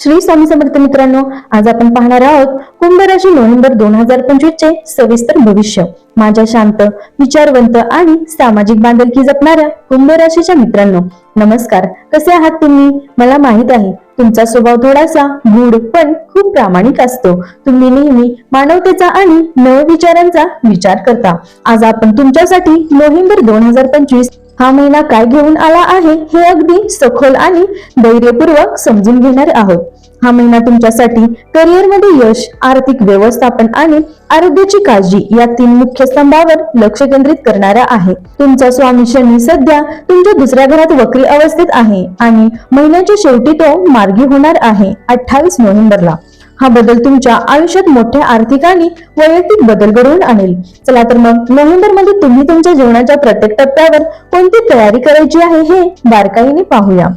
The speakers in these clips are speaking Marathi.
श्री स्वामी समर्थ मित्रांनो आज आपण पाहणार आहोत कुंभ राशी नोव्हेंबर दोन हजार पंचवीस चे सविस्तर भविष्य. माझ्या शांत विचारवंत आणि सामाजिक बांधलकी जपणाऱ्या कुंभ राशीच्या मित्रांनो नमस्कार. कसे आहात तुम्ही? मला माहीत आहे तुमचा स्वभाव थोडासा गूढ पण खूप प्रामाणिक असतो. तुम्ही नेहमी मानवतेचा आणि नव विचारांचा विचार करता. आज आपण तुमच्यासाठी नोव्हेंबर दोन हजार पंचवीस हा महिना काय घेऊन आला आहे हे अगदी सखोल आणि धैर्यपूर्वक समजून घेणार आहोत. हा महिना तुमच्यासाठी करिअरमध्ये यश आर्थिक व्यवस्थापन आणि आरोग्याची काळजी या तीन मुख्य स्तंभावर लक्ष केंद्रित करणारा आहे. तुमचा स्वामी शनी सध्या तुमच्या दुसऱ्या घरात वक्री अवस्थेत आहे आणि महिन्याच्या शेवटी तो मार्गी होणार आहे अठ्ठावीस नोव्हेंबरला. हा बदल तुमच्या आयुष्यात मोठ्या आर्थिक आणि वैयक्तिक बदल घडवून आणेल. चला तर मग नोव्हेंबरमध्ये तुम्ही तुमच्या जीवनाच्या प्रत्येक टप्प्यावर कोणती तयारी करायची आहे हे बारकाईने पाहूया.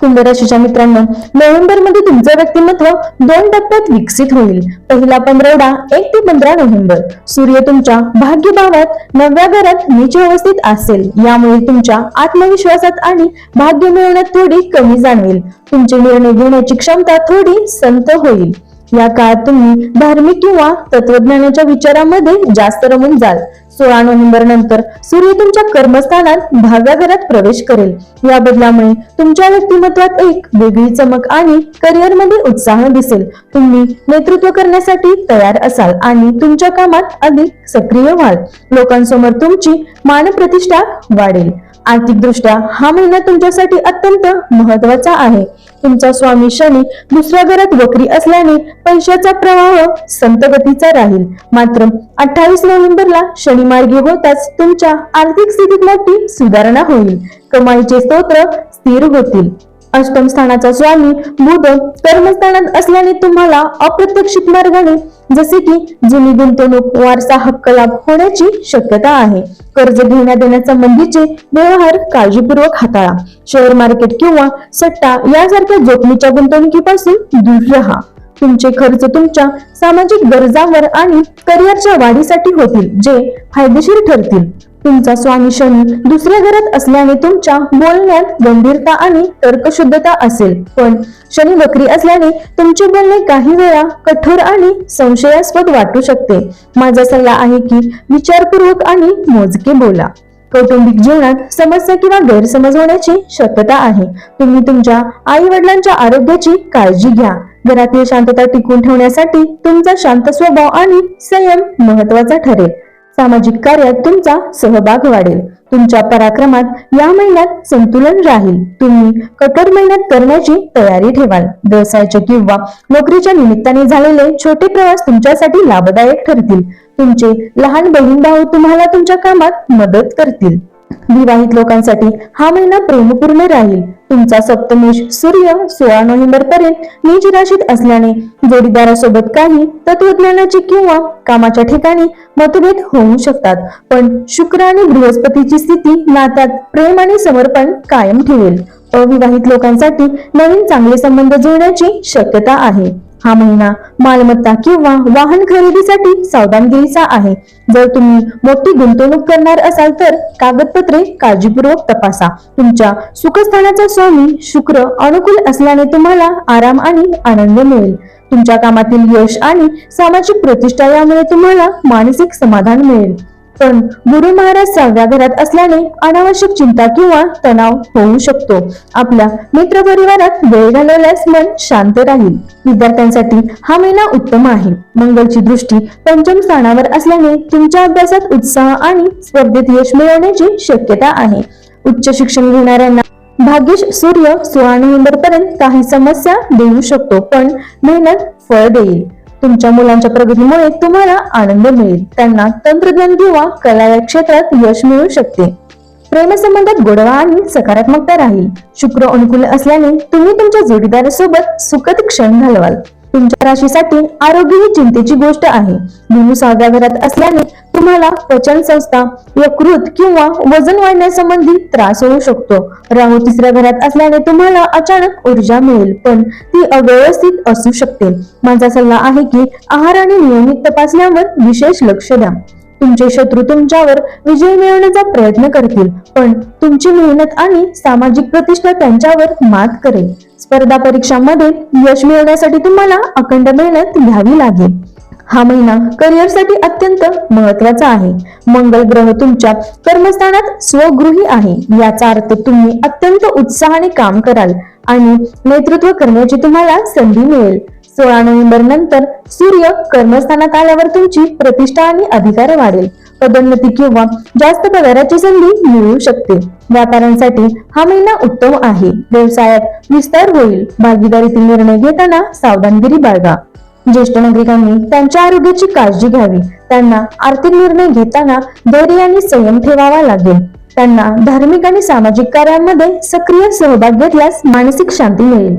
कुंभ राशीच्या मित्रांनो नोव्हेंबरमध्ये तुमचं व्यक्तिमत्व दोन टप्प्यात विकसित होईल. पहिला पंधरवडा एक ते पंधरा नोव्हेंबर. सूर्य तुमच्या भाग्यभावात नव्या घरात नीच अवस्थित असेल. यामुळे तुमच्या आत्मविश्वासात आणि भाग्य मिळवण्यात थोडी कमी जाणवेल. तुमचे निर्णय घेण्याची क्षमता थोडी संत होईल. या काळात तुम्ही धार्मिक किंवा तत्वज्ञानाच्या विचारामध्ये जास्त रमून जाल. सोळा नोव्हेंबर नंतर सूर्य तुमच्या कर्मस्थानात दहाव्या प्रवेश करेल. या बदलामुळे तुमच्या व्यक्तिमत्वात एक वेगळी चमक आणि करिअरमध्ये उत्साह दिसेल. तुम्ही नेतृत्व करण्यासाठी तयार असाल आणि तुमच्या कामात अधिक सक्रिय व्हाल. लोकांसमोर तुमची मानप्रतिष्ठा वाढेल. आर्थिकदृष्ट्या हा महिना तुमच्यासाठी अत्यंत महत्त्वाचा आहे. तुमचा स्वामी शनी दुसऱ्या घरात वक्री असल्याने पैशाचा प्रवाह संतगतीचा राहील. मात्र अठ्ठावीस नोव्हेंबरला शनी मार्गी होताच तुमच्या आर्थिक स्थितीत मोठी सुधारणा होईल. कमाईचे स्तोत्र स्थिर होतील. अष्टम स्थानाचा स्वामी बुध कर्मस्थानात असल्याने तुम्हाला अप्रत्यक्षित मार्गाने जसे की जुनी गुंतवणूक वारसा हक्क लाभ होण्याची शक्यता आहे. कर्ज घेण्या देण्यासंबंधीचे व्यवहार काळजीपूर्वक हाताळा. शेअर मार्केट किंवा सट्टा यासारख्या जोखमीच्या गुंतवणुकीपासून दूर राहा. तुमचे खर्च तुमच्या सामाजिक गरजांवर आणि करिअरच्या वाढीसाठी होतील जे फायदेशीर ठरतील. तुमचा स्वामी शनी दुसऱ्या घरात असल्याने तुमच्या बोलण्यात गंभीरता आणि तर्कशुद्धता असेल. पण शनी वक्री असल्याने तुमचे बोलणे काही वेळा कठोर आणि संशयास्पद वाटू शकते. माझा सल्ला आहे की विचारपूर्वक आणि मोजके बोला. कौटुंबिक जीवनात समस्या किंवा गैरसमज होण्याची शक्यता आहे. तुम्ही तुमच्या आई वडिलांच्या आरोग्याची काळजी घ्या. घरातील शांतता टिकून ठेवण्यासाठी तुमचा शांत स्वभाव आणि संयम महत्त्वाचा ठरेल. सामाजिक कार्यात तुमचा सहभाग वाढेल. तुमच्या पराक्रमात या महिन्यात संतुलन राहील. तुम्ही कठोर मेहनत करण्याची तयारी ठेवाल. व्यवसायाच्या किंवा नोकरीच्या निमित्ताने झालेले छोटे प्रवास तुमच्यासाठी लाभदायक ठरतील. तुमचे लहान बहीण भाऊ तुम्हाला तुमच्या कामात मदत करतील. विवाहित लोकांसाठी हा महिना प्रेमपूर्ण राहील. तुमचा सप्तमेश सूर्य सोळा नोव्हेंबर पर्यंत नीच राशीत असल्याने जोडीदारासोबत काही तत्वज्ञानाची किंवा कामाच्या ठिकाणी मतभेद होऊ शकतात पण शुक्र आणि बृहस्पतीची स्थिती नात्यात प्रेम आणि समर्पण कायम ठेवेल. अविवाहित लोकांसाठी नवीन चांगले संबंध जुळण्याची शक्यता आहे. हा महिना मालमत्ता किंवा वाहन खरेदीसाठी सावधानगिरीचा आहे. जर तुम्ही मोठी गुंतवणूक करणार असाल तर कागदपत्रे काळजीपूर्वक तपासा. तुमच्या सुखस्थानाचा स्वामी शुक्र अनुकूल असल्याने तुम्हाला आराम आणि आनंद मिळेल. तुमच्या कामातील यश आणि सामाजिक प्रतिष्ठा यामुळे तुम्हाला मानसिक समाधान मिळेल. पण गुरु महाराज सहाव्या घरात असल्याने अनावश्यक चिंता किंवा तणाव होऊ शकतो. आपल्या मित्र परिवारात वेळ घालवल्यास मन शांत राहील. विद्यार्थ्यांसाठी हा महिना उत्तम आहे. मंगलची दृष्टी पंचम स्थानावर असल्याने तुमच्या अभ्यासात उत्साह आणि स्पर्धेत यश मिळवण्याची शक्यता आहे. उच्च शिक्षण घेणाऱ्यांना भाग्यश सूर्य सोळा नोव्हेंबर पर्यंत काही समस्या देऊ शकतो पण मेहनत फळ देईल. तुमच्या मुलांच्या प्रगतीमुळे तुम्हाला आनंद मिळेल. त्यांना तंत्रज्ञान किंवा कला या क्षेत्रात यश मिळू शकते. प्रेमसंबंधात गोडवा आणि सकारात्मकता राहील. शुक्र अनुकूल असल्याने तुम्ही तुमच्या जोडीदारासोबत सुखद क्षण घालवाल. तुमच्या राशीसाठी आरोग्य ही चिंतेची गोष्ट आहे. धनु सहाव्या घरात असल्याने तुम्हाला पचन संस्था यकृत किंवा वजन वाढण्यासंबंधी त्रास होऊ शकतो. राहू तिसऱ्या घरात असल्याने तुम्हाला अचानक ऊर्जा मिळेल पण ती अव्यवस्थित असू शकते. माझा सल्ला आहे की आहाराने नियमित तपासण्यावर विशेष लक्ष द्या. तुमचे शत्रू तुमच्यावर विजय मिळवण्याचा प्रयत्न करतील पण तुमची मेहनत आणि सामाजिक प्रतिष्ठा त्यांच्यावर मात करेल. स्पर्धा परीक्षांमध्ये यश मिळवण्यासाठी तुम्हाला अखंड मेहनत घ्यावी लागेल. हा महिना करिअरसाठी अत्यंत महत्त्वाचा आहे. मंगल ग्रह तुमच्या कर्मस्थानात स्वगृही आहे. याचा अर्थ तुम्ही अत्यंत उत्साहाने काम कराल आणि नेतृत्व करण्याची तुम्हाला संधी मिळेल. सोळा नोव्हेंबर नंतर सूर्य कर्मस्थानात आल्यावर तुमची प्रतिष्ठा आणि अधिकार वाढेल. पदोन्नती किंवा जास्त पगाराची संधी मिळू शकते. व्यापाऱ्यांसाठी हा महिना उत्तम आहे. व्यवसायात विस्तार होईल. भागीदारीतील निर्णय घेताना सावधानगिरी बाळगा. ज्येष्ठ नागरिकांनी त्यांच्या आरोग्याची काळजी घ्यावी. त्यांना आर्थिक निर्णय घेताना धैर्य आणि संयम ठेवावा लागेल. त्यांना धार्मिक आणि सामाजिक कार्यांमध्ये सक्रिय सहभाग घेतल्यास मानसिक शांती मिळेल.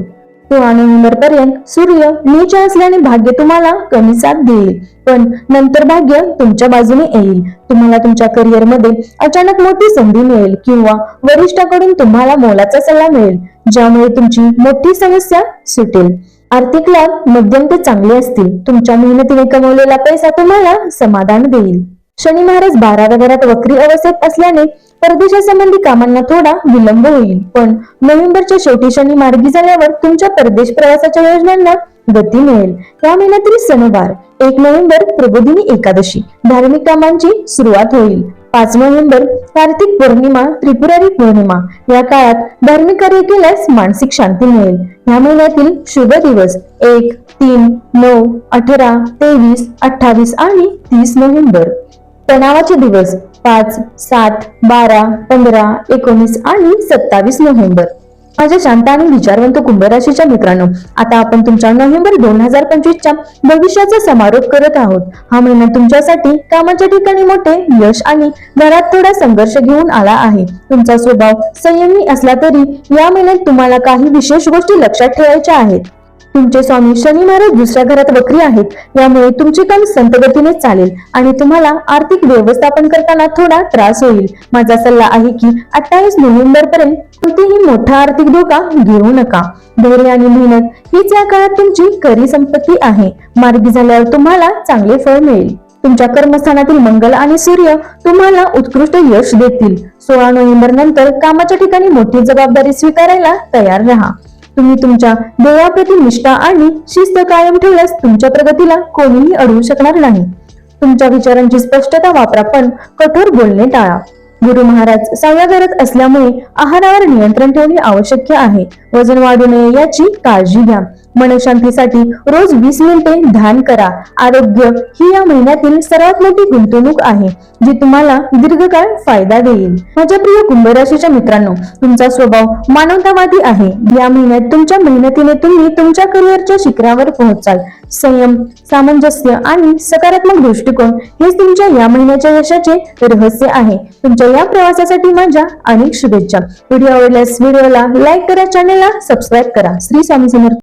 सोळा नोव्हेंबर पर्यंत सूर्य नीच असल्याने भाग्य तुम्हाला कमी साथ देईल. पण नंतर भाग्य तुमच्या बाजूने येईल. तुम्हाला तुमच्या करिअरमध्ये अचानक मोठी संधी मिळेल किंवा वरिष्ठाकडून तुम्हाला मोलाचा सल्ला मिळेल ज्यामुळे तुमची मोठी समस्या सुटेल. आर्थिक लाभ मध्यम ते चांगले असतील. तुमच्या मेहनतीने कमवलेला पैसा तुम्हाला समाधान देईल. शनी महाराज बाराव्या घरात वक्री अवस्थेत असल्याने परदेशासंबंधी कामांना थोडा विलंब होईल. पण नोव्हेंबरच्या शेवटी शनी मार्गी झाल्यावर तुमच्या परदेश प्रवासाच्या योजनांना गती मिळेल. या महिन्यातील सणवार एक नोव्हेंबर प्रबोधिनी एकादशी धार्मिक कामांची सुरुवात होईल. पाच नोव्हेंबर कार्तिक पौर्णिमा त्रिपुरारी पौर्णिमा या काळात धार्मिक कार्य केल्यास मानसिक शांती मिळेल. या महिन्यातील शुभ दिवस एक तीन नऊ अठरा तेवीस अठ्ठावीस आणि तीस नोव्हेंबर. तणावाचे दिवस पाच सात बारा पंधरा एकोणीस आणि सत्तावीस नोव्हेंबर. माझ्या शांत आणि विचारवंत कुंभ राशीच्या मित्रांनो आता आपण तुमच्या नोव्हेंबर दोन हजार पंचवीसच्या भविष्याचा समारोप करत आहोत. हा महिना तुमच्यासाठी कामाच्या ठिकाणी मोठे यश आणि घरात थोडा संघर्ष घेऊन आला आहे. तुमचा स्वभाव संयमी असला तरी या महिन्यात तुम्हाला काही विशेष गोष्टी लक्षात ठेवायच्या आहेत. तुमचे स्वामी शनी महाराज दुसऱ्या घरात वक्री आहेत. यामुळे तुमचे काम संतगतीने चालेल आणि तुम्हाला आर्थिक व्यवस्थापन करताना थोडा त्रास होईल. माझा सल्ला आहे की अठ्ठावीस नोव्हेंबर पर्यंत कोणतीही मोठा आर्थिक धोका घेऊ नका. धैर्य आणि मेहनत हीच या काळात तुमची खरी संपत्ती आहे. मार्गी झाल्यावर तुम्हाला चांगले फळ मिळेल. तुमच्या कर्मस्थानातील मंगल आणि सूर्य तुम्हाला उत्कृष्ट यश देतील. सोळा नोव्हेंबर नंतर कामाच्या ठिकाणी मोठी जबाबदारी स्वीकारायला तयार राहा. तुम्ही तुमच्या देवाप्रती निष्ठा आणि शिस्त कायम ठेवल्यास तुमच्या प्रगतीला कोणीही अडवू शकणार नाही. तुमच्या विचारांची स्पष्टता वापरा पण कठोर बोलणे टाळा. गुरु महाराज सहाव्या करत असल्यामुळे आहारावर नियंत्रण ठेवणे आवश्यक आहे. वजन वाढू नये याची काळजी घ्या. मनशांतीसाठी रोज वीस मिनिटे ध्यान करा. आरोग्य ही या महिन्यातील सर्वात मोठी गुंतवणूक आहे जी तुम्हाला दीर्घकाळ फायदा देईल. माझ्या प्रिय कुंभ राशीच्या मित्रांनो तुमचा स्वभाव मानवतावादी आहे. या महिन्यात तुमच्या मेहनतीने तुम्ही तुमच्या करिअरच्या शिखरावर पोहोचाल. संयम सामंजस्य आणि सकारात्मक दृष्टिकोन हेच तुमच्या या महिन्याच्या यशाचे रहस्य आहे. तुमच्या या प्रवासासाठी माझ्या अनेक शुभेच्छा. व्हिडिओ आवडल्यास व्हिडिओला लाईक करा चॅनेलला सबस्क्राईब करा. श्री स्वामी समर्थ.